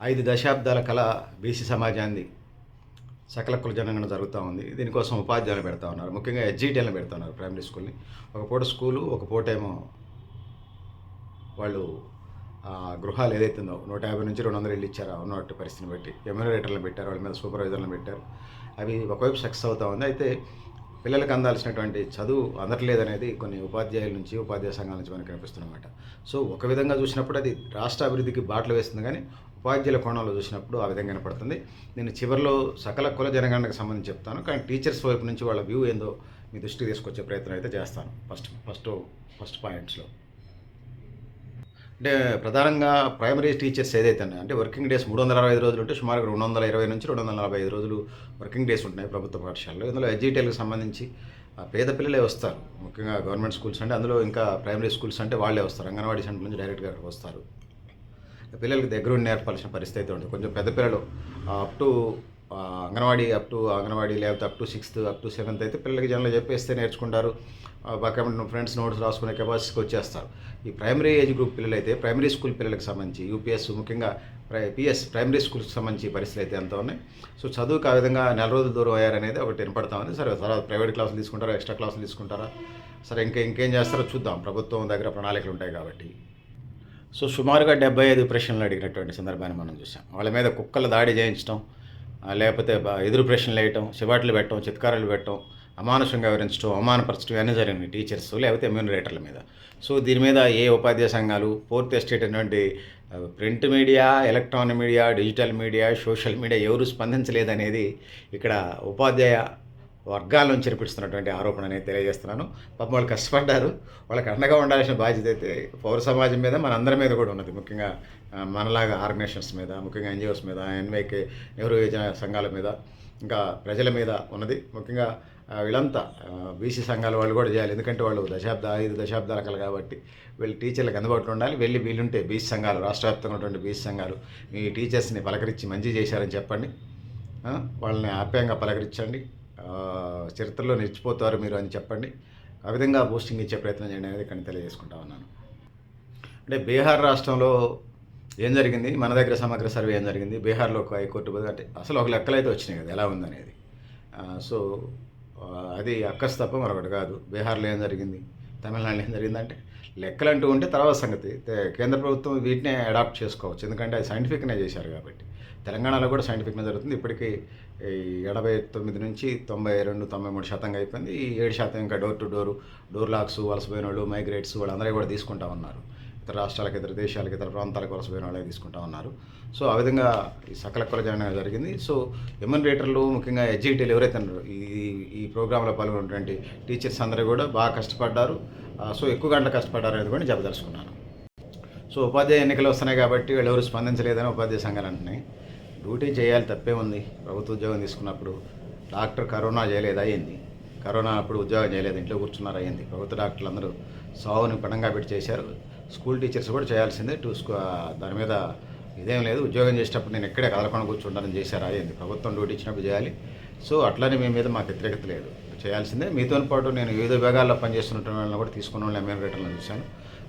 ఐదు దశాబ్దాల కళ బీసీ సమాజాన్ని సకల కుల జనగణన జరుగుతూ ఉంది. దీనికోసం ఉపాధ్యాయులు పెడతా ఉన్నారు. ముఖ్యంగా ఎస్జీటీలను పెడతా ఉన్నారు ప్రైమరీ స్కూల్ని ఒక పూట స్కూలు ఒక పూట ఏమో వాళ్ళు గృహాలు ఏదైతే ఉందో నూట యాభై నుంచి రెండు వందలు ఇల్లు ఇచ్చారు ఉన్నట్టు పరిస్థితిని బట్టి. ఎమ్యూనరేటర్లను పెట్టారు వాళ్ళ మీద సూపర్వైజర్లను పెట్టారు. అవి ఒకవైపు సక్సెస్ అవుతా ఉంది. అయితే పిల్లలకు అందాల్సినటువంటి చదువు అందట్లేదనేది కొన్ని ఉపాధ్యాయుల నుంచి ఉపాధ్యాయ సంఘాల నుంచి మనకు కనిపిస్తున్నమాట సో ఒక విధంగా చూసినప్పుడు అది రాష్ట్ర అభివృద్ధికి బాటలు వేస్తుంది. కానీ ఉపాధ్యాయుల కోణంలో చూసినప్పుడు ఆ విధంగా కనపడుతుంది. నేను చివరిలో సకల కుల జనగణనకు సంబంధించి చెప్తాను. కానీ టీచర్స్ వైపు నుంచి వాళ్ళ వ్యూ ఏందో మీ దృష్టికి తీసుకొచ్చే ప్రయత్నం అయితే చేస్తాను. ఫస్ట్ ఫస్ట్ ఫస్ట్ పాయింట్స్లో. అంటే ప్రధానంగా ప్రైమరీ టీచర్స్ ఏదైతే అంటే వర్కింగ్ డేస్ మూడు వందల అరవై ఐదు రోజులు ఉంటే సుమారుగా రెండు వందల ఇరవై నుంచి రెండు వందల నలభై ఐదు రోజులు వర్కింగ్ డేస్ ఉంటున్నాయి ప్రభుత్వ పాఠశాలలో. ఇందులో ఎడ్జిటెల్కి సంబంధించి ఆ, పేద పిల్లలే వస్తారు. ముఖ్యంగా గవర్నమెంట్ స్కూల్స్ అంటే అందులో ఇంకా ప్రైమరీ స్కూల్స్ అంటే వాళ్ళే వస్తారు. అంగన్వాడీ సెంటర్ నుంచి డైరెక్ట్గా అక్కడికి వస్తారు. పిల్లలకి దగ్గరుండి నేర్పాల్సిన పరిస్థితి అయితే ఉంటుంది. కొంచెం పెద్ద పిల్లలు up to anganwadi up to anganwadi లేకపోతే up to sixth up to seventh అయితే పిల్లలకి జనరల్ చెప్పేస్తే నేర్చుకుంటారు. పక్కన ఫ్రెండ్స్ నోట్స్ రాసుకునే కెపాసిటీకి వచ్చేస్తారు. ఈ ప్రైమరీ ఏజ్ గ్రూప్ పిల్లలు అయితే ప్రైమరీ స్కూల్ పిల్లలకు సంబంధించి యూపీఎస్ ముఖ్యంగా ప్రై పిఎస్ ప్రైమరీ స్కూల్కి సంబంధించి పరిస్థితులు అయితే ఎంత ఉన్నాయి. సో చదువుకు ఆ విధంగా నెల రోజులు దూరం అయ్యారనేది ఒకటి వినపడతా ఉంది. సరే తర్వాత ప్రైవేట్ క్లాసులు తీసుకుంటారా ఎక్స్ట్రా క్లాసులు తీసుకుంటారా? సరే ఇంకా ఇంకేం చేస్తారో చూద్దాం. ప్రభుత్వం దగ్గర ప్రణాళికలు ఉంటాయి కాబట్టి. సో సుమారుగా డెబ్బై ఐదు ప్రశ్నలు అడిగినటువంటి సందర్భాన్ని మనం చూసాం వాళ్ళ మీద కుక్కల దాడి చేయించడం లేకపోతే ఎదురు ప్రశ్నలు వేయటం చివాట్లు పెట్టడం చిత్కారాలు పెట్టడం అమానుషంగా వివరించడం అవమానపరచడం ఇవన్నీ జరిగినాయి టీచర్స్ లేకపోతే ఎమ్యూనరేటర్ల మీద. సో దీని మీద ఏ ఉపాధ్యాయ సంఘాలు పూర్తి ఎస్టేట్ అయినటువంటి print media electronic media digital media social media ఎవరు స్పందించలేదనేది ఇక్కడ ఉపాధ్యాయ వర్గాల నుంచి ఆరోపణ అనేది తెలియజేస్తున్నాను. పాపం వాళ్ళు కష్టపడ్డారు. వాళ్ళకి అండగా ఉండాల్సిన బాధ్యత అయితే పౌర సమాజం మీద మన అందరి మీద కూడా ఉన్నది. ముఖ్యంగా మనలాగా ఆర్గనైజేషన్స్ మీద ముఖ్యంగా ఎన్జిఓస్ మీద ఎన్వైకే నెహ్రూ యోజన సంఘాల మీద ఇంకా ప్రజల మీద ఉన్నది. ముఖ్యంగా వీళ్ళంతా బీసీ సంఘాల వాళ్ళు కూడా చేయాలి. ఎందుకంటే వాళ్ళు దశాబ్ద ఐదు దశాబ్దాల కల కాబట్టి వీళ్ళు టీచర్లకు అందుబాటులో ఉండాలి. వెళ్ళి వీళ్ళుంటే బీసీ సంఘాలు రాష్ట్ర వ్యాప్తంగా ఉన్నటువంటి బీసీ సంఘాలు మీ టీచర్స్ని పలకరించి మంచి చేశారని చెప్పండి. వాళ్ళని ఆప్యాయంగా పలకరించండి. చరిత్రలో నిలిచిపోతారు మీరు అని చెప్పండి. ఆ విధంగా బూస్టింగ్ ఇచ్చే ప్రయత్నం చేయండి అనేది ఇక్కడ తెలియజేసుకుంటా ఉన్నాను. అంటే బీహార్ రాష్ట్రంలో ఏం జరిగింది? మన దగ్గర సమగ్ర సర్వే ఏం జరిగింది? బీహార్లో ఒక హైకోర్టు బదులు అంటే అసలు ఒక లెక్కలు అయితే వచ్చినాయి కదా ఎలా ఉందనేది. సో అది అక్కస్ తప్ప మరొకటి కాదు. బీహార్లో ఏం జరిగింది? తమిళనాడులో ఏం జరిగిందంటే లెక్కలు అంటూ ఉంటే తర్వాత సంగతి. కేంద్ర ప్రభుత్వం వీటినే అడాప్ట్ చేసుకోవచ్చు. ఎందుకంటే అది సైంటిఫిక్నే చేశారు కాబట్టి. తెలంగాణలో కూడా సైంటిఫిక్నే జరుగుతుంది. ఇప్పటికీ ఎనభై తొమ్మిది నుంచి తొంభై రెండు తొంభై మూడు శాతంగా అయిపోయింది. ఈ ఏడు శాతం ఇంకా door to door door locks వలసపోయిన వాళ్ళు మైగ్రేట్స్ వాళ్ళందరూ కూడా తీసుకుంటా ఉన్నారు. ఇతర రాష్ట్రాలకు ఇతర దేశాలకు ఇతర ప్రాంతాలకు వలసపోయిన వాళ్ళే తీసుకుంటా ఉన్నారు. సో ఆ విధంగా ఈ సకల కొలజన జరిగింది. సో ఎమ్యూనరేటర్లు ముఖ్యంగా ఎడ్జిటీలు ఎవరైతే ఉన్నారు ఈ ఈ ప్రోగ్రాంలో పాల్గొన్నటువంటి టీచర్స్ అందరూ కూడా బాగా కష్టపడ్డారు. సో ఎక్కువ గంటలు కష్టపడ్డారు అనేది కూడా చెప్పదలుచుకున్నాను. సో ఉపాధ్యాయ ఎన్నికలు వస్తున్నాయి కాబట్టి వీళ్ళు ఎవరు స్పందించలేదని ఉపాధ్యాయ సంఘాలు అంటున్నాయి. డ్యూటీ చేయాలి తప్పే ఉంది. ప్రభుత్వ ఉద్యోగం తీసుకున్నప్పుడు డాక్టర్ కరోనా చేయలేదు అయ్యింది కరోనా అప్పుడు ఉద్యోగం చేయలేదు ఇంట్లో కూర్చున్నారు అయ్యింది ప్రభుత్వ డాక్టర్లు అందరూ సావుని పణంగా పెట్టి చేశారు. స్కూల్ టీచర్స్ కూడా చేయాల్సిందే. టూ స్కూ దాని మీద ఇదేం లేదు. ఉద్యోగం చేసేటప్పుడు నేను ఎక్కడే కదలకుండా కూర్చుంటానని చేశారు ఏంది ప్రభుత్వం డ్యూటీ ఇచ్చినప్పుడు చేయాలి. సో అట్లనే మీ మీద మాకు వ్యతిరేకత లేదు. చేయాల్సిందే. మీతో పాటు నేను వివిధ విభాగాల్లో పనిచేస్తున్న వాళ్ళని కూడా తీసుకున్న వాళ్ళు ఎమ్యూనరేటర్లను చూశాను.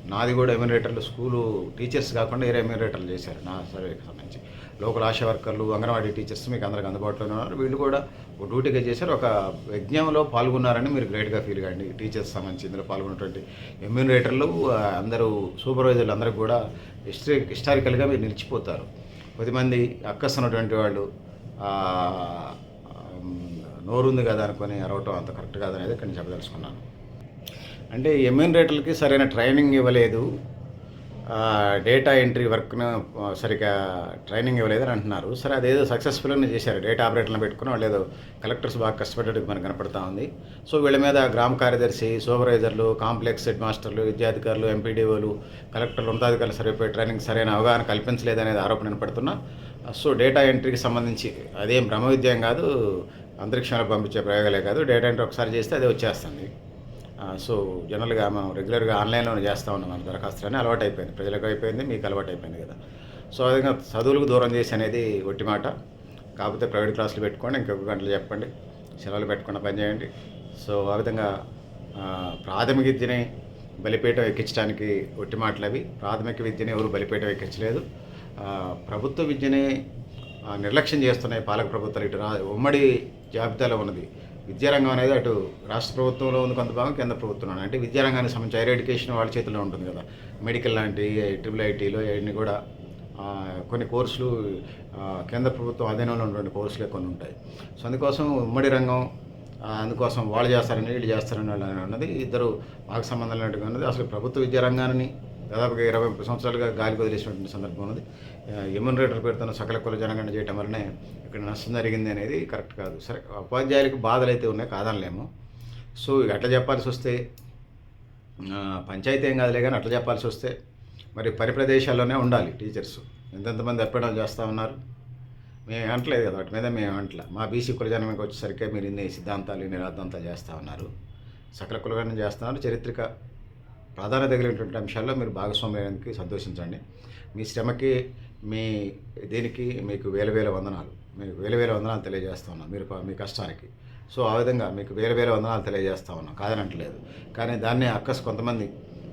నాది కూడా ఎమ్యూనరేటర్లు స్కూలు టీచర్స్ కాకుండా వేరే ఎమ్యూనరేటర్లు చేశారు. నా సర్వేకి సంబంధించి. లోకల్ ఆశా వర్కర్లు అంగన్వాడీ టీచర్స్ మీకు అందరికి అందుబాటులోనే ఉన్నారు. వీళ్ళు కూడా ఒక డ్యూటీగా చేశారు. ఒక యజ్ఞంలో పాల్గొన్నారని మీరు గ్రేట్గా ఫీల్ కాండి. టీచర్స్ సంబంధించి ఇందులో పాల్గొన్నటువంటి ఎమ్యూనరేటర్లు అందరూ సూపర్వైజర్లు అందరూ కూడా హిస్టరీ హిస్టారికల్గా మీరు నిలిచిపోతారు. కొద్దిమంది అక్కస్తున్నటువంటి వాళ్ళు నోరుంది కదా అనుకొని అరవటం అంత కరెక్ట్ కాదనేది ఇక్కడ నేను చెప్పదలుచుకున్నాను. అంటే ఎమ్యూనరేటర్లకి సరైన ట్రైనింగ్ ఇవ్వలేదు. డేటా ఎంట్రీ వర్క్ను సరిగా ట్రైనింగ్ ఇవ్వలేదని అంటున్నారు. సరే అదేదో సక్సెస్ఫుల్గానే చేశారు. డేటా ఆపరేటర్లను పెట్టుకుని వాళ్ళు ఏదో కలెక్టర్స్ బాగా కష్టపడ్డట్టు మనకు కనపడతా ఉంది. సో వీళ్ళ మీద గ్రామ కార్యదర్శి సూపర్వైజర్లు కాంప్లెక్స్ హెడ్ మాస్టర్లు విద్యాధికారులు ఎంపీడీఓలు కలెక్టర్లు ఉన్నతాధికారులు సరిపోయే ట్రైనింగ్ సరైన అవగాహన కల్పించలేదనేది ఆరోపణ పడుతున్నా. సో డేటా ఎంట్రీకి సంబంధించి అదేం బ్రహ్మ విద్యం కాదు అంతరిక్షంలో పంపించే ప్రయోగాలే కాదు. డేటా ఎంట్రీ ఒకసారి చేస్తే అదే వచ్చేస్తుంది. సో జనరల్గా మనం రెగ్యులర్గా ఆన్లైన్లోనే చేస్తూ ఉన్నాం మన దరఖాస్తులని అలవాటు అయిపోయింది ప్రజలకు అయిపోయింది మీకు అలవాటు అయిపోయింది కదా. సో ఆ విధంగా చదువులకు దూరం చేసి అనేది ఒట్టి మాట. కాకపోతే ప్రైవేట్ క్లాసులు పెట్టుకోండి ఇంకొక గంటలు చెప్పండి. సెలవులు పెట్టకుండా పనిచేయండి సో ఆ విధంగా ప్రాథమిక విద్యని బలిపీఠం ఎక్కించడానికి ఒట్టి మాటలు అవి. ప్రాథమిక విద్యని ఎవరు బలిపీఠం ఎక్కించలేదు. ప్రభుత్వ విద్యని నిర్లక్ష్యం చేస్తున్నాయి పాలక ప్రభుత్వాలు. ఇటు రా ఉమ్మడి జాబితాలో ఉన్నది. విద్యారంగం అనేది అటు రాష్ట్ర ప్రభుత్వంలో ఉంది కొంత భాగం కేంద్ర ప్రభుత్వంలో అంటే విద్యారంగానికి సంబంధించి హైర్ ఎడ్యుకేషన్ వాళ్ళ చేతిలో ఉంటుంది కదా. మెడికల్ లాంటి ట్రిపుల్ ఐటీలో ఇవన్నీ కూడా కొన్ని కోర్సులు కేంద్ర ప్రభుత్వం ఆధీనంలో ఉన్నటువంటి కోర్సులే కొన్ని ఉంటాయి. సో అందుకోసం ఉమ్మడి రంగం అందుకోసం వాళ్ళు చేస్తారని వీళ్ళు చేస్తారని వాళ్ళు ఉన్నది ఇద్దరు మాకు సంబంధం లేనట్టుగా ఉన్నది. అసలు ప్రభుత్వ విద్యారంగాన్ని దాదాపుగా ఇరవై సంవత్సరాలుగా గాలి వదిలేసినటువంటి సందర్భం ఉన్నది. ఎమ్యూనరేటర్ పేరుతో సకల కుల జనగణన చేయటం వల్లనే ఇక్కడ నష్టం జరిగింది అనేది కరెక్ట్ కాదు. సరే ఉపాధ్యాయులకు బాధలు అయితే ఉన్నాయి కాదనలేము. సో ఇక అట్లా చెప్పాల్సి వస్తే పంచాయతీ ఏం కాదులే కానీ అట్లా చెప్పాల్సి వస్తే మరి పని ప్రదేశాల్లోనే ఉండాలి టీచర్స్. ఎంతెంతమంది అప్పడం చేస్తూ ఉన్నారు? మేము అంటలేదు కదా వాటి మీద మేము అంటల మా బీసీ కులజనకి వచ్చేసరికి మీరు ఇన్ని సిద్ధాంతాలు ఇన్ని రాద్ధాంతాలు చేస్తూ ఉన్నారు. సకల కులగణన చేస్తున్నారు చరిత్రక ప్రాధాన్యత తగిలినటువంటి అంశాల్లో మీరు భాగస్వామ్యానికి సంతోషించండి. మీ శ్రమకి మీ దీనికి మీకు వేల వేల వందనాలు. మీకు వేల వేల వందనాలు తెలియజేస్తా ఉన్నాం మీరు మీ కష్టానికి. సో ఆ విధంగా మీకు వేల వేల వందనాలు తెలియజేస్తా ఉన్నాం కాదనట్లేదు. కానీ దాన్ని అక్కస్ కొంతమంది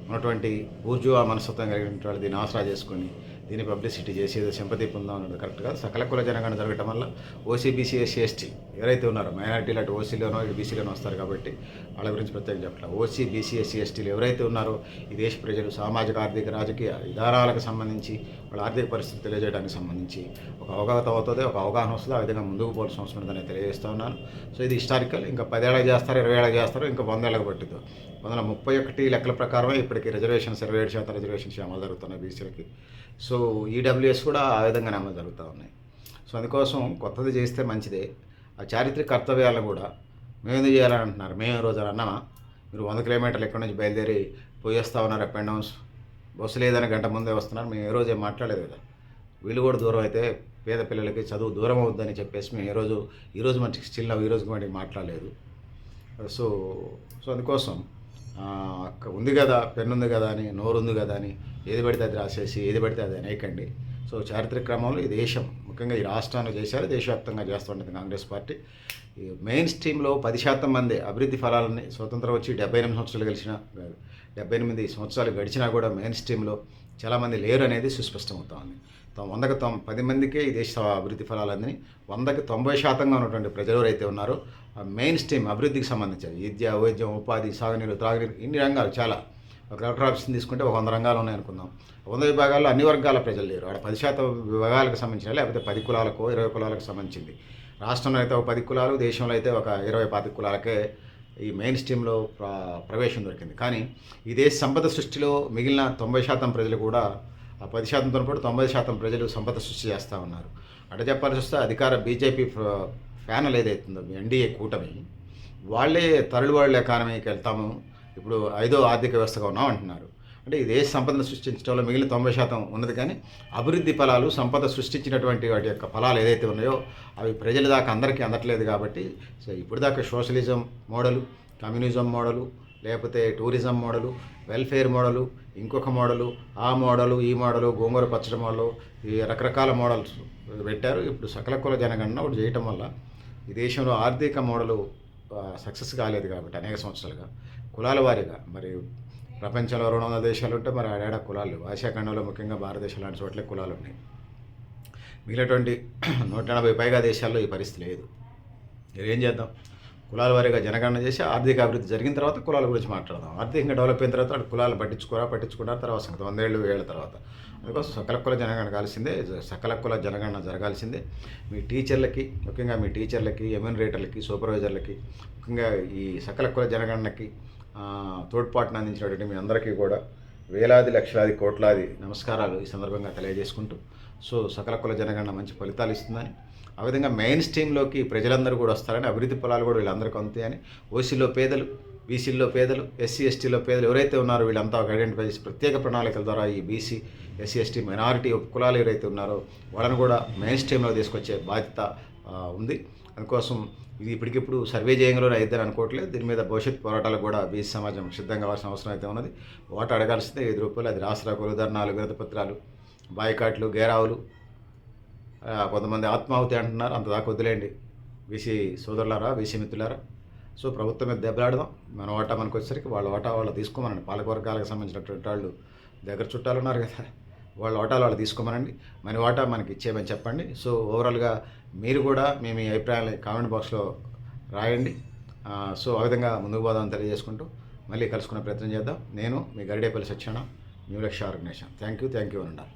ఉన్నటువంటి ఊర్జువా మనస్తత్వం కలిగిన వాళ్ళు దీన్ని ఆసరా చేసుకొని దీన్ని పబ్లిసిటీ చేసి ఏదో సింపతి పొందాం అన్నది కరెక్ట్ కాదు. సకల కుల జనగణన జరగటం వల్ల ఓసీబీసీ ఎస్సీ ఎస్టీ ఎవరైతే ఉన్నారో మైనారిటీలు అటు ఓసీలోనో ఇటు బీసీలోనో వస్తారు కాబట్టి వాళ్ళ గురించి ప్రత్యేకంగా చెప్పట్లేదు ఓసీ బీసీ ఎస్సీ ఎస్టీలు ఎవరైతే ఉన్నారో ఈ దేశ ప్రజలు సామాజిక ఆర్థిక రాజకీయ విధానాలకు సంబంధించి వాళ్ళ ఆర్థిక పరిస్థితి తెలియజేయడానికి సంబంధించి ఒక అవగాహన అవుతుంది ఒక అవగాహన వస్తుంది. ఆ విధంగా ముందుకు పోవాల్సిన అవసరం ఉందని తెలియజేస్తూ ఉన్నాను. సో ఇది హిస్టారికల్. ఇంకా పదేళ్ళకి చేస్తారు ఇరవై ఏళ్ళకి చేస్తారు ఇంకా వందేళ్ళకి పట్టుద్దు. వందల ముప్పై ఒకటి లెక్కల ప్రకారమే ఇప్పటికి రిజర్వేషన్స్ ఇరవై ఏడు శాతం రిజర్వేషన్స్ అమలు జరుగుతున్నాయి బీసీలకి. సో ఈడబ్ల్యూఎస్ కూడా ఆ విధంగానే అమలు జరుగుతూ ఉన్నాయి. సో అందుకోసం కొత్తది చేస్తే మంచిదే. ఆ చారిత్రక కర్తవ్యాలను కూడా మేము ఎందుకు చేయాలని అంటున్నారు? మేము ఈ రోజు అన్నామా? మీరు వంద కిలోమీటర్లు ఎక్కడి నుంచి బయలుదేరి పోయేస్తా ఉన్నారు అప్ అండ్ డౌన్స్ బస్సు లేదని గంట ముందే వస్తున్నారు. మేము ఏ రోజు ఏం మాట్లాడలేదు కదా. వీళ్ళు కూడా దూరం అయితే పేద పిల్లలకి చదువు దూరం అవుద్దని చెప్పేసి మేము ఏ రోజు ఈరోజు మంచి స్టిల్ ఈ రోజు వాటికి మాట్లాడలేదు. సో సో అందుకోసం అక్క ఉంది కదా పెన్నుంది కదా అని నోరు ఉంది కదా అని ఏది పడితే అది రాసేసి ఏది పడితే అది అనేకండి సో చారిత్రక క్రమంలో ఈ దేశం ముఖ్యంగా ఈ రాష్ట్రాన్ని చేశారు దేశవ్యాప్తంగా చేస్తుంటుంది కాంగ్రెస్ పార్టీ. ఈ మెయిన్ స్ట్రీమ్లో పది శాతం మంది అభివృద్ధి ఫలాలని స్వతంత్రం వచ్చి డెబ్బై ఎనిమిది సంవత్సరాలు గెలిచిన డెబ్బై ఎనిమిది సంవత్సరాలు గడిచినా కూడా మెయిన్ స్ట్రీమ్లో చాలామంది లేరు అనేది సుస్పష్టమవుతా ఉంది వందకు తొం పది మందికే ఈ దేశ అభివృద్ధి ఫలాలందని వందకి తొంభై శాతంగా ఉన్నటువంటి ప్రజలు ఎవరైతే ఉన్నారో ఆ మెయిన్ స్ట్రీమ్ అభివృద్ధికి సంబంధించి విద్య వైద్యం ఉపాధి సాగునీరు త్రాగునీరు ఇన్ని రంగాలు చాలా ఒక కలెక్టర్ ఆఫీస్ని తీసుకుంటే ఒక వంద రంగాలు ఉన్నాయనుకుందాం వంద విభాగాల్లో అన్ని వర్గాల ప్రజలు లేరు. ఆడ పది శాతం విభాగాలకు సంబంధించిన లేకపోతే పది కులాలకు ఇరవై కులాలకు సంబంధించింది. రాష్ట్రంలో అయితే ఒక పది కులాలు దేశంలో అయితే ఒక ఇరవై పాతి కులాలకే ఈ మెయిన్ స్ట్రీమ్లో ప్రవేశం దొరికింది. కానీ ఈ దేశ సంపద సృష్టిలో మిగిలిన తొంభై శాతం ప్రజలు కూడా ఆ పది శాతంతో పాటు తొంభై శాతం ప్రజలు సంపద సృష్టి చేస్తూ ఉన్నారు. అట చెప్పాల్సి వస్తే అధికార బీజేపీ ఫ్యానల్ ఏదైతుందో ఎన్డీఏ కూటమి వాళ్ళే తరలి వాళ్ళ ఎకానమీకి వెళ్తాము. ఇప్పుడు ఐదో ఆర్థిక వ్యవస్థగా ఉన్నాం అంటున్నారు. అంటే ఈ దేశ సంపదను సృష్టించడంలో మిగిలిన తొంభై శాతం ఉన్నది కానీ అభివృద్ధి ఫలాలు సంపద సృష్టించినటువంటి వాటి యొక్క ఫలాలు ఏదైతే ఉన్నాయో అవి ప్రజల దాకా అందరికీ అందట్లేదు కాబట్టి సో ఇప్పుడు దాకా సోషలిజం మోడలు కమ్యూనిజం మోడలు లేకపోతే టూరిజం మోడలు వెల్ఫేర్ మోడలు ఇంకొక మోడలు ఆ మోడలు ఈ మోడలు గోంగూర పచ్చడి మోడలు ఈ రకరకాల మోడల్స్ పెట్టారు. ఇప్పుడు సకల కుల జనగణన ఒకటి చేయటం వల్ల ఈ దేశంలో ఆర్థిక మోడలు సక్సెస్ కాలేదు కాబట్టి అనేక సంవత్సరాలుగా. కులాల వారీగా. మరి ప్రపంచంలో రెండు వందల దేశాలు ఉంటే మరి ఆడాడ కులాలు. లేవు. ఆసియా ఖండంలో ముఖ్యంగా భారతదేశం లాంటి చోట్లే కులాలు ఉన్నాయి. మిగిలినటువంటి నూట ఎనభై పైగా దేశాల్లో ఈ పరిస్థితి లేదు. ఏం చేద్దాం? కులాల వారీగా జనగణన చేసి ఆర్థిక అభివృద్ధి జరిగిన తర్వాత కులాల గురించి మాట్లాడదాం. ఆర్థికంగా డెవలప్ అయిన తర్వాత అటు కులాలు పట్టించుకోరా పట్టించుకున్నారు తర్వాత సంగతి. వందేళ్ళు ఏళ్ళ తర్వాత. అందుకోసం సకల కుల జనగణన కాల్సిందే సకల కుల జనగణన జరగాల్సిందే. మీ టీచర్లకి ముఖ్యంగా మీ టీచర్లకి ఎమ్యూనరేటర్లకి సూపర్వైజర్లకి ముఖ్యంగా ఈ సకల కుల జనగణనకి తోడ్పాటును అందించినటువంటి మీ అందరికీ కూడా వేలాది లక్షలాది కోట్లాది నమస్కారాలు ఈ సందర్భంగా తెలియజేసుకుంటూ. సో సకల కుల జనగణన మంచి ఫలితాలు ఇస్తుందని ఆ విధంగా మెయిన్ స్ట్రీమ్లోకి ప్రజలందరూ కూడా వస్తారని అభివృద్ధి పొలాలు కూడా వీళ్ళందరికీ అందుతాయని ఓసీలో పేదలు బీసీల్లో పేదలు ఎస్సీ ఎస్టీలో పేదలు ఎవరైతే ఉన్నారో వీళ్ళంతా ఒక ఐడెంటిఫై చేసి ప్రత్యేక ప్రణాళికల ద్వారా ఈ బీసీ ఎస్సీ ఎస్టీ మైనారిటీ కులాలు ఎవరైతే ఉన్నారో వాళ్ళని కూడా మెయిన్ స్ట్రీమ్లో తీసుకొచ్చే బాధ్యత ఉంది. అందుకోసం ఇది ఇప్పటికిప్పుడు సర్వే చేయంలోనే అయిద్దని అనుకోవట్లేదు. దీని మీద భవిష్యత్ పోరాటాలు కూడా బీసీ సమాజం సిద్ధంగా కావాల్సిన అవసరం అయితే ఉన్నది. ఓటు అడగాల్సిందే ఐదు రూపాయలు అది రాష్ట్ర ధర్నాలు వినతి బాయ్కాట్లు గేరావులు కొంతమంది ఆత్మాహుతి అంటున్నారు. అంత దాకా వదిలేండి బీసీ సోదరులారా బీసీ మిత్రులారా. సో ప్రభుత్వం మీద దెబ్బలాడదాం. మన వాటా మనకు వచ్చేసరికి వాళ్ళ వాటా వాళ్ళు తీసుకోమనండి. పాలకవర్గాలకు సంబంధించినటువంటి వాళ్ళు దగ్గర చుట్టాలు ఉన్నారు కదా. వాళ్ళ వాటాలు వాళ్ళు తీసుకోమనండి. మన వాటా మనకి ఇచ్చేయమని చెప్పండి. సో ఓవరాల్గా మీరు కూడా మీ మీ అభిప్రాయాలు కామెంట్ బాక్స్లో రాయండి. సో ఆ విధంగా ముందుకు పోదామని తెలియజేసుకుంటూ మళ్ళీ కలుసుకునే ప్రయత్నం చేద్దాం. నేను మీ Garidepalli Satyanarayana new Lakshya organisation. Thank you thank you అని ఉండాలి.